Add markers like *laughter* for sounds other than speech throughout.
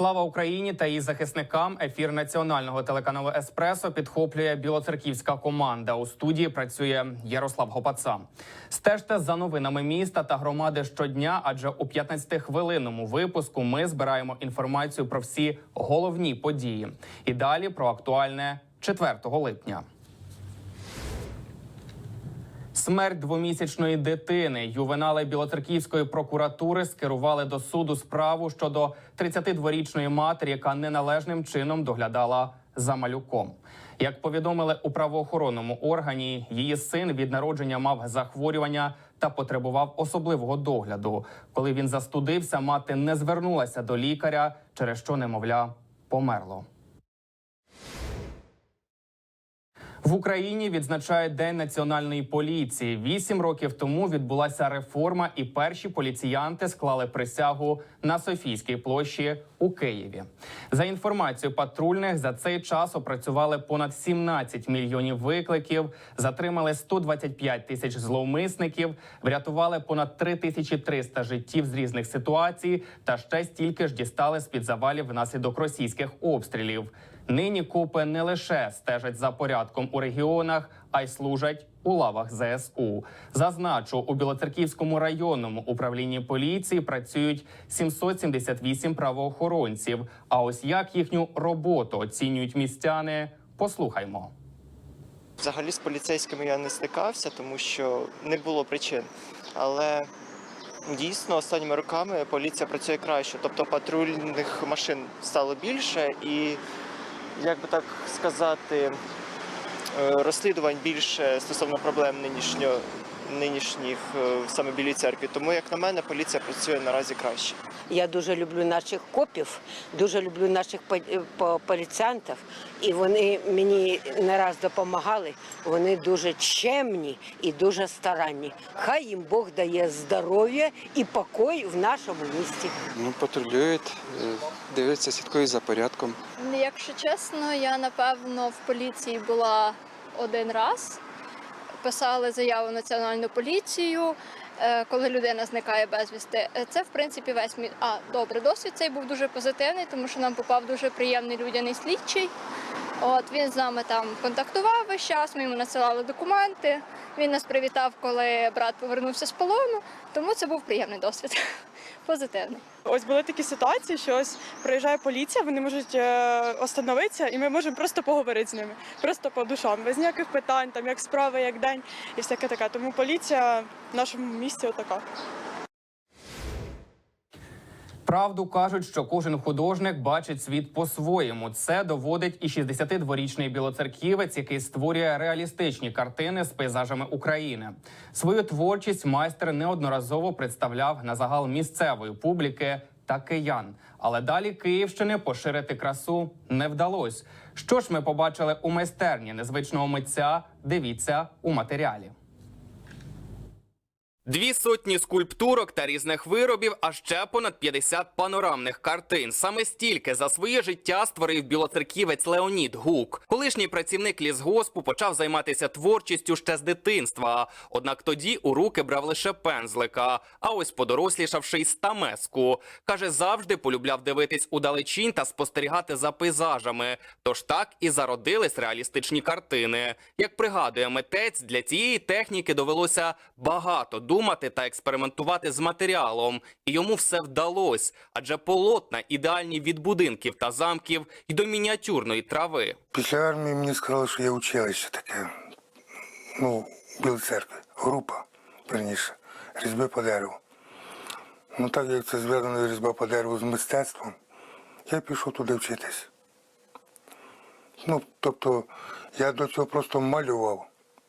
Слава Україні та її захисникам. Ефір національного телеканалу Еспресо підхоплює білоцерківська команда. У студії працює Ярослав Гопаца. Стежте за новинами міста та громади щодня, адже у 15-хвилинному випуску ми збираємо інформацію про всі головні події. І далі про актуальне 4 липня. Смерть двомісячної дитини ювенали Білоцерківської прокуратури скерували до суду справу щодо 32-річної матері, яка неналежним чином доглядала за малюком. Як повідомили у правоохоронному органі, її син від народження мав захворювання та потребував особливого догляду. Коли він застудився, мати не звернулася до лікаря, через що немовля померло. В Україні відзначають День національної поліції. Вісім років тому відбулася реформа, і перші поліціянти склали присягу на Софійській площі у Києві. За інформацією патрульних, за цей час опрацювали понад 17 мільйонів викликів, затримали 125 тисяч зловмисників, врятували понад 3300 життів з різних ситуацій, та ще стільки ж дістали з під завалів внаслідок російських обстрілів. Нині копи не лише стежать за порядком у регіонах, а й служать у лавах ЗСУ. Зазначу, у Білоцерківському районному управлінні поліції працюють 778 правоохоронців. А ось як їхню роботу оцінюють містяни, послухаймо. Взагалі з поліцейськими я не стикався, тому що не було причин. Але дійсно останніми роками поліція працює краще. Тобто патрульних машин стало більше і, як би так сказати, е, розслідувань більше стосовно проблем нинішнього. Нинішніх е, саме білій церкві. Тому, як на мене, поліція працює наразі краще. Я дуже люблю наших копів, дуже люблю наших по- по- і вони мені не раз допомагали. Вони дуже чемні і дуже старанні. Хай їм Бог дає здоров'я і покой в нашому місті. Ну, патрулюють, е, дивляться, слідкують за порядком. Ну, Якщо чесно, я напевно в поліції була один раз. Писали заяву в національну поліцію, е, коли людина зникає безвісти. Е, Це в принципі весь мій а добре. Досвід цей був дуже позитивний, тому що нам попав дуже приємний людяний слідчий. От він з нами там контактував весь час. Ми йому надсилали документи. Він нас привітав, коли брат повернувся з полону. Тому це був приємний досвід. *laughs* Позитивний. Ось були такі ситуації, що ось приїжджає поліція, вони можуть е, остановитися, і ми можемо просто поговорити з ними, просто по душам, без ніяких питань, там як справи, як день і всяке таке. Тому поліція в нашому місті отака. Правду кажуть, що кожен художник бачить світ по-своєму. Це доводить і 62-річний білоцерківець, який створює реалістичні картини з пейзажами України. Свою творчість майстер неодноразово представляв на загал місцевої публіки та киян. Але далі Київщини поширити красу не вдалось. Що ж ми побачили у майстерні незвичного митця? Дивіться у матеріалі. Дві сотні скульптурок та різних виробів, а ще понад 50 панорамних картин. Саме стільки за своє життя створив білоцерківець Леонід Гук. Колишній працівник лісгоспу почав займатися творчістю ще з дитинства. Однак тоді у руки брав лише пензлика. А ось подорослішавши й стамеску. Каже, завжди полюбляв дивитись удалечінь та спостерігати за пейзажами. Тож так і зародились реалістичні картини. Як пригадує митець, для цієї техніки довелося багато думати та експериментувати з матеріалом, і йому все вдалось, адже полотна ідеальні від будинків та замків і до мініатюрної трави. Після армії мені сказали, що є училище таке, ну, в Білій церкві, група, верніше, різьби по дереву. Ну так як це зв'язано різьба по дереву з мистецтвом, я пішов туди вчитись. Ну, тобто я до цього просто малював,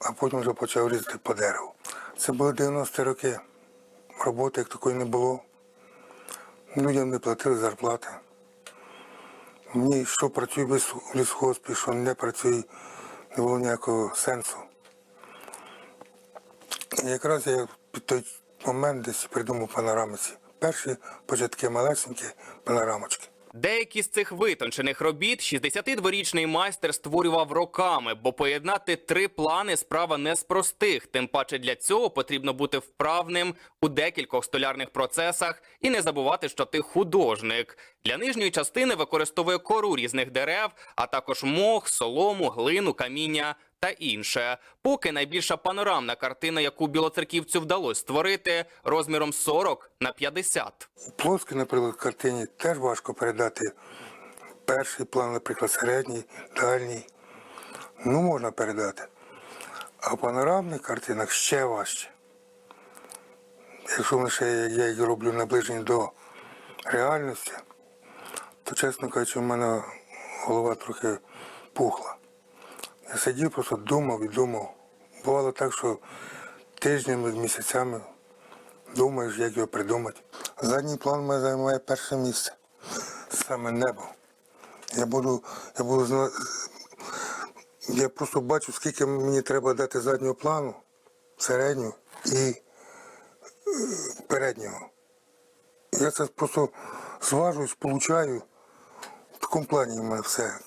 а потім вже почав різати по дереву. Це були 90-ті роки. Роботи як такої не було. Людям не платили зарплати. Мені що працюю без лісгоспі, що не працюю, не було ніякого сенсу. І якраз я під той момент десь придумав панорамиці. Перші початки малесенькі панорамочки. Деякі з цих витончених робіт 62-річний майстер створював роками, бо поєднати три плани справа не з простих. Тим паче для цього потрібно бути вправним у декількох столярних процесах і не забувати, що ти художник. Для нижньої частини використовує кору різних дерев, а також мох, солому, глину, каміння та інше. Поки найбільша панорамна картина, яку білоцерківцю вдалося створити, розміром 40 на 50. У плоскій, наприклад, картині теж важко передати перший план, наприклад, середній, дальній. Ну, можна передати. А в панорамних картинах ще важче. Якщо лише я їх роблю наближені до реальності, то, чесно кажучи, в мене голова трохи пухла. Я сидів, просто думав і думав. Бувало так, що тижнями, місяцями думаєш, як його придумати. Задній план мене займає перше місце. Саме небо. Я буду, я буду зна- Я просто бачу, скільки мені треба дати заднього плану, середнього і е, переднього. Я це просто зважую, сполучаю. В такому плані в мене все.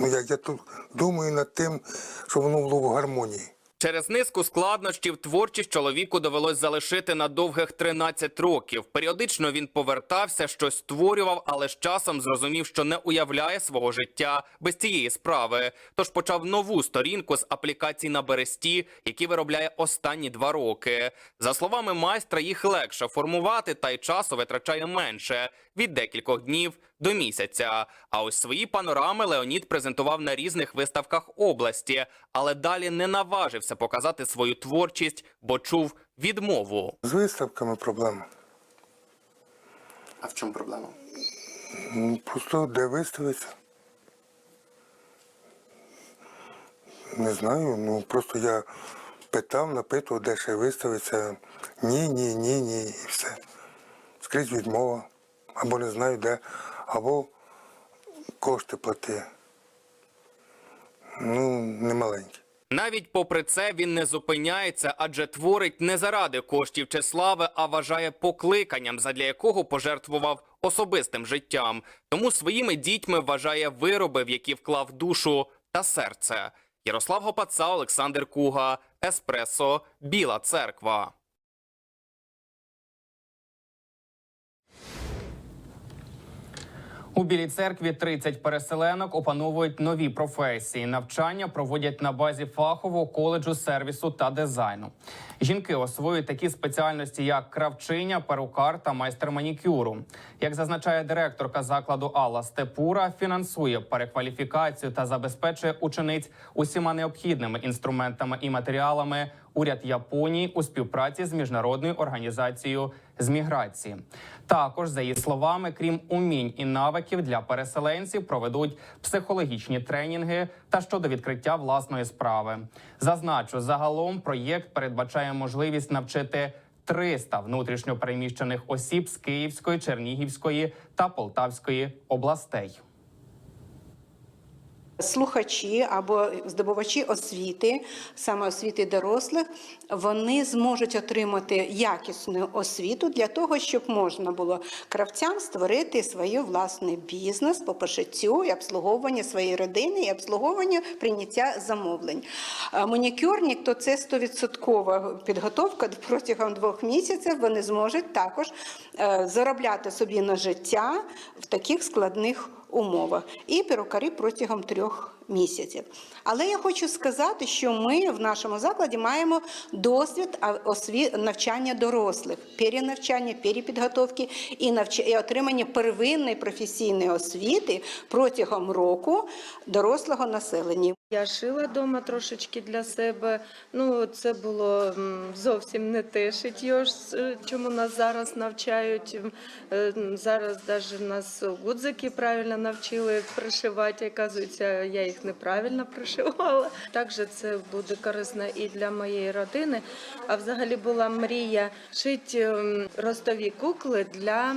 Ну, як я тут думаю над тим, щоб воно було в гармонії. Через низку складнощів творчість чоловіку довелось залишити на довгих 13 років. Періодично він повертався, щось створював, але з часом зрозумів, що не уявляє свого життя без цієї справи. Тож почав нову сторінку з аплікацій на бересті, які виробляє останні два роки. За словами майстра, їх легше формувати, та й часу витрачає менше від декількох днів до місяця. А ось свої панорами Леонід презентував на різних виставках області, але далі не наважився показати свою творчість, бо чув відмову. З виставками проблема. А в чому проблема? Ну, Просто де виставиться. Не знаю, ну просто я питав, напитував, де ще виставиться. Ні, ні, ні, ні, і все. Скрізь відмова. Або не знаю де, або кошти плати. Ну, не маленькі. Навіть попри це він не зупиняється, адже творить не заради коштів чи слави, а вважає покликанням, задля якого пожертвував особистим життям. Тому своїми дітьми вважає вироби, в які вклав душу та серце. Ярослав Гопаца, Олександр Куга, Еспресо, Біла Церква. У Білій церкві 30 переселенок опановують нові професії. Навчання проводять на базі фахового коледжу сервісу та дизайну. Жінки освоюють такі спеціальності, як кравчиня, перукар та майстер манікюру. Як зазначає директорка закладу Алла Степура, фінансує перекваліфікацію та забезпечує учениць усіма необхідними інструментами і матеріалами. Уряд Японії у співпраці з міжнародною організацією з міграції. Також, за її словами, крім умінь і навиків для переселенців, проведуть психологічні тренінги та щодо відкриття власної справи. Зазначу, загалом проєкт передбачає можливість навчити 300 внутрішньо переміщених осіб з Київської, Чернігівської та Полтавської областей. Слухачі або здобувачі освіти, саме освіти дорослих, вони зможуть отримати якісну освіту для того, щоб можна було кравцям створити свій власний бізнес по пошиттю і обслуговуванню своєї родини і обслуговуванню прийняття замовлень. Манікюрник то це 100% підготовка протягом двох місяців. Вони зможуть також е, заробляти собі на життя в таких складних умовах і перукарі протягом трьох місяців. Але я хочу сказати, що ми в нашому закладі маємо досвід навчання дорослих, перенавчання, перепідготовки і, і отримання первинної професійної освіти протягом року дорослого населення. Я шила вдома трошечки для себе. Ну, це було зовсім не те шиття, чому нас зараз навчають. Е, Зараз навіть нас гудзики правильно навчили пришивати. Оказується, я їх неправильно пришивала. Також це буде корисно і для моєї родини. А взагалі була мрія шити ем, ростові кукли для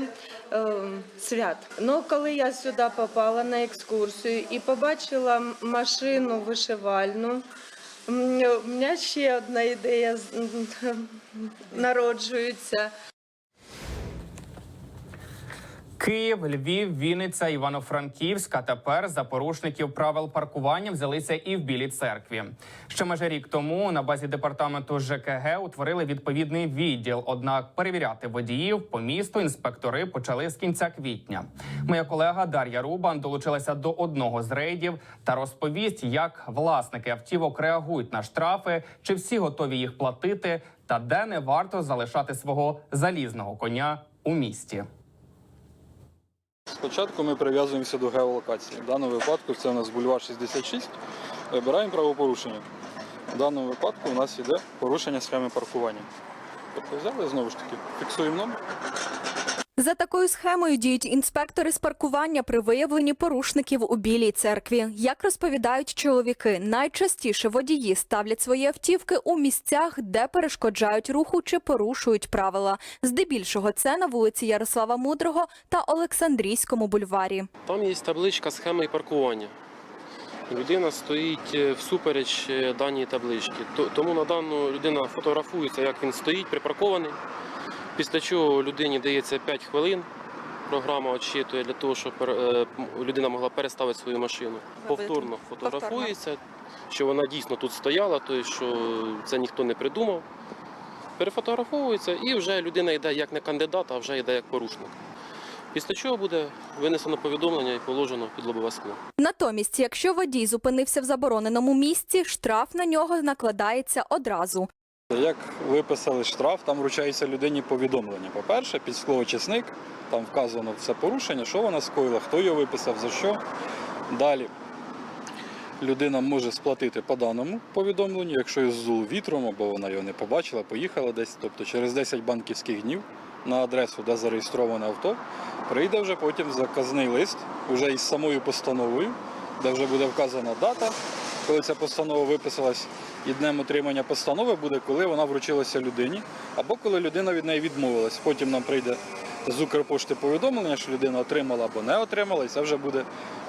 ем, свят. Ну, коли я сюди попала на екскурсію і побачила машину вишивальну. У мене ще одна ідея народжується. Київ, Львів, Вінниця, Івано-Франківськ, а тепер за порушників правил паркування взялися і в Білій церкві. Ще майже рік тому на базі департаменту ЖКГ утворили відповідний відділ. Однак перевіряти водіїв по місту інспектори почали з кінця квітня. Моя колега Дар'я Рубан долучилася до одного з рейдів та розповість, як власники автівок реагують на штрафи, чи всі готові їх платити, та де не варто залишати свого залізного коня у місті. Спочатку ми прив'язуємося до геолокації. В даному випадку це у нас бульвар 66. Вибираємо правопорушення. В даному випадку у нас йде порушення схеми паркування. Тобто взяли знову ж таки, фіксуємо номер. За такою схемою діють інспектори з паркування при виявленні порушників у Білій церкві. Як розповідають чоловіки, найчастіше водії ставлять свої автівки у місцях, де перешкоджають руху чи порушують правила. Здебільшого це на вулиці Ярослава Мудрого та Олександрійському бульварі. Там є табличка схеми паркування. Людина стоїть е, всупереч е, даній табличці. Тому на дану людина фотографується, як він стоїть, припаркований. Після чого людині дається 5 хвилин. Програма очитує для того, щоб е, людина могла переставити свою машину. Повторно фотографується, що вона дійсно тут стояла, тобто що це ніхто не придумав. Перефотографовується і вже людина йде як не кандидат, а вже йде як порушник. Після чого буде винесено повідомлення і положено під лобове скло. Натомість, якщо водій зупинився в забороненому місці, штраф на нього накладається одразу. Як виписали штраф, там вручається людині повідомлення. По-перше, під склоочисник, там вказано це порушення, що вона скоїла, хто його виписав, за що. Далі людина може сплатити по даному повідомленню, якщо її здуло вітром або вона його не побачила, поїхала десь, тобто через 10 банківських днів на адресу, де зареєстроване авто, прийде вже потім заказний лист уже із самою постановою, де вже буде вказана дата, коли ця постанова виписалась, і днем отримання постанови буде, коли вона вручилася людині, або коли людина від неї відмовилась. Потім нам прийде з Укрпошти повідомлення, що людина отримала або не отримала, і це вже буде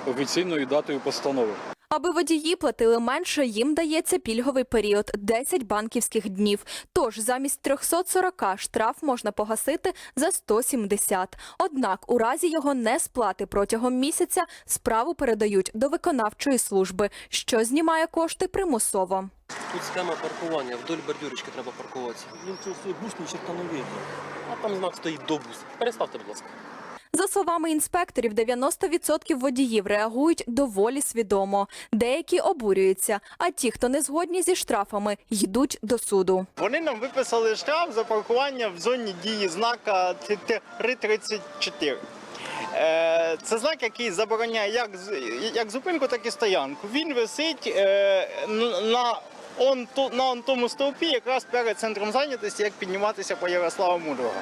офіційною датою постанови. Аби водії платили менше, їм дається пільговий період – 10 банківських днів. Тож замість 340 штраф можна погасити за 170. Однак у разі його несплати протягом місяця справу передають до виконавчої служби, що знімає кошти примусово. Тут схема паркування, вдоль бордюрочки треба паркуватися. Він свій бус не видно. А там знак стоїть до бус. Переставте, будь ласка. За словами інспекторів, 90% водіїв реагують доволі свідомо. Деякі обурюються, а ті, хто не згодні зі штрафами, йдуть до суду. Вони нам виписали штраф за паркування в зоні дії знака Т-34. Е, Це знак, який забороняє як, як зупинку, так і стоянку. Він висить е, на, он, ту- на тому стовпі, якраз перед центром зайнятості, як підніматися по Ярослава Мудрого.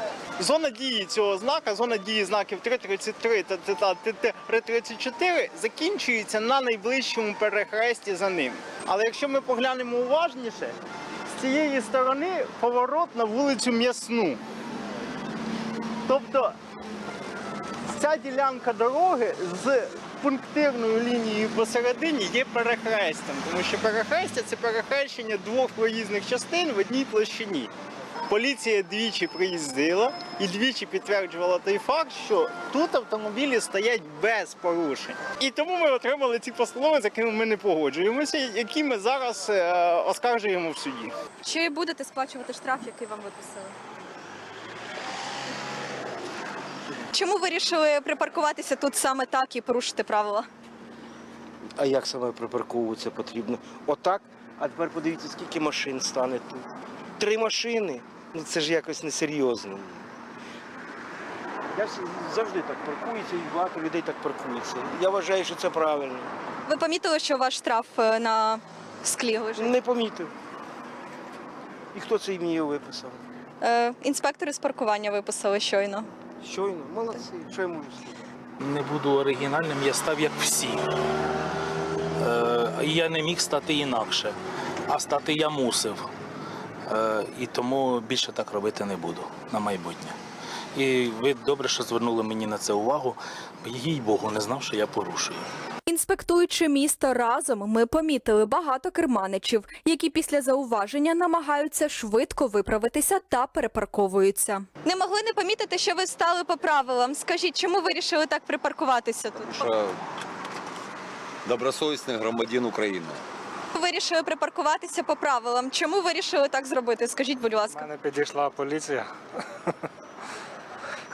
Зона дії цього знака, зона дії знаків 333 та Т-34 закінчується на найближчому перехресті за ним. Але якщо ми поглянемо уважніше, з цієї сторони поворот на вулицю М'ясну. Тобто ця ділянка дороги з пунктирною лінією посередині є перехрестям, тому що перехрестя це перехрещення двох проїзних частин в одній площині. Поліція двічі приїздила і двічі підтверджувала той факт, що тут автомобілі стоять без порушень. І тому ми отримали ці постанови, з якими ми не погоджуємося, які ми зараз е, оскаржуємо в суді. Чи будете сплачувати штраф, який вам виписали? Чому вирішили припаркуватися тут саме так і порушити правила? А як саме припарковуватися потрібно? Отак. А тепер подивіться, скільки машин стане тут. Три машини. Ну це ж якось несерйозно. Я завжди так паркуюся, і багато людей так паркується. Я вважаю, що це правильно. Ви помітили, що ваш штраф е, на склі лежить? Не помітив. І хто це мені виписав? Е, інспектори з паркування виписали щойно. Щойно, молодці. Що я можу сказати? Не буду оригінальним, я став як всі. Е, я не міг стати інакше, а стати я мусив. Е, і тому більше так робити не буду на майбутнє. І ви добре, що звернули мені на це увагу, їй Богу не знав, що я порушую. Інспектуючи місто разом, ми помітили багато керманичів, які після зауваження намагаються швидко виправитися та перепарковуються. Не могли не помітити, що ви стали по правилам. Скажіть, чому вирішили так припаркуватися тут? що добросовісний громадян України. Вирішили припаркуватися по правилам. Чому вирішили так зробити? Скажіть, будь ласка. мене підійшла поліція.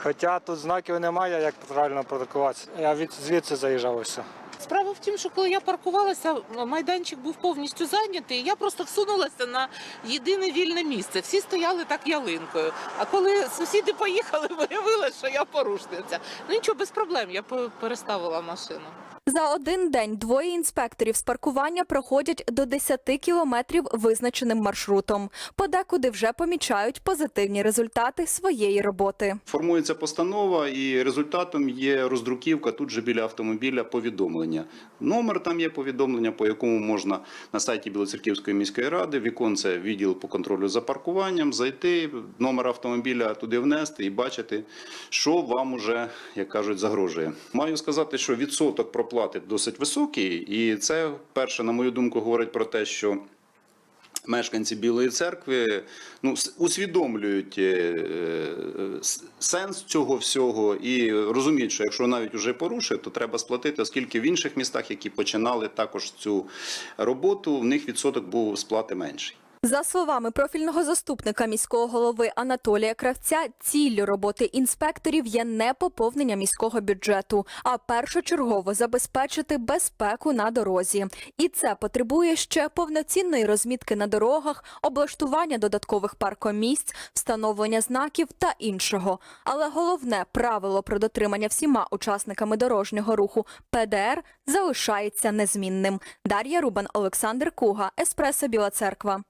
Хоча тут знаків немає, як правильно паркуватися. Я від звідси заїжджав ось. Справа в тім, що коли я паркувалася, майданчик був повністю зайнятий. Я просто всунулася на єдине вільне місце. Всі стояли так ялинкою. А коли сусіди поїхали, *laughs* виявилося, що я порушниця. Ну нічого, без проблем, я переставила машину. За один день двоє інспекторів з паркування проходять до 10 кілометрів визначеним маршрутом. Подекуди вже помічають позитивні результати своєї роботи. Формується постанова, і результатом є роздруківка тут же біля автомобіля повідомлення. Номер там є повідомлення, по якому можна на сайті Білоцерківської міської ради, віконце відділ по контролю за паркуванням, зайти, номер автомобіля туди внести і бачити, що вам уже, як кажуть, загрожує. Маю сказати, що відсоток проплати досить високий, і це перше, на мою думку, говорить про те, що. Мешканці Білої церкви ну, усвідомлюють е, е, сенс цього всього і розуміють, що якщо навіть вже порушив, то треба сплатити, оскільки в інших містах, які починали також цю роботу, в них відсоток був сплати менший. За словами профільного заступника міського голови Анатолія Кравця, ціллю роботи інспекторів є не поповнення міського бюджету, а першочергово забезпечити безпеку на дорозі. І це потребує ще повноцінної розмітки на дорогах, облаштування додаткових паркомісць, встановлення знаків та іншого. Але головне правило про дотримання всіма учасниками дорожнього руху ПДР залишається незмінним. Дар'я Рубан, Олександр Куга, Еспресо Біла Церква.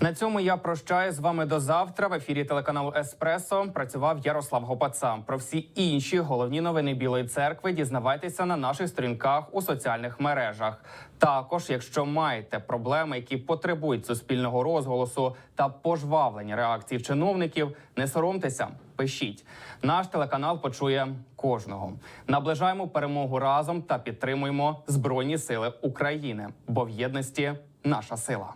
На цьому я прощаюсь з вами до завтра. В ефірі телеканалу Еспресо працював Ярослав Гопаца. Про всі інші головні новини Білої церкви дізнавайтеся на наших сторінках у соціальних мережах. Також, якщо маєте проблеми, які потребують суспільного розголосу та пожвавлення реакцій чиновників, не соромтеся, пишіть. Наш телеканал почує кожного. Наближаємо перемогу разом та підтримуємо Збройні Сили України, бо в єдності наша сила.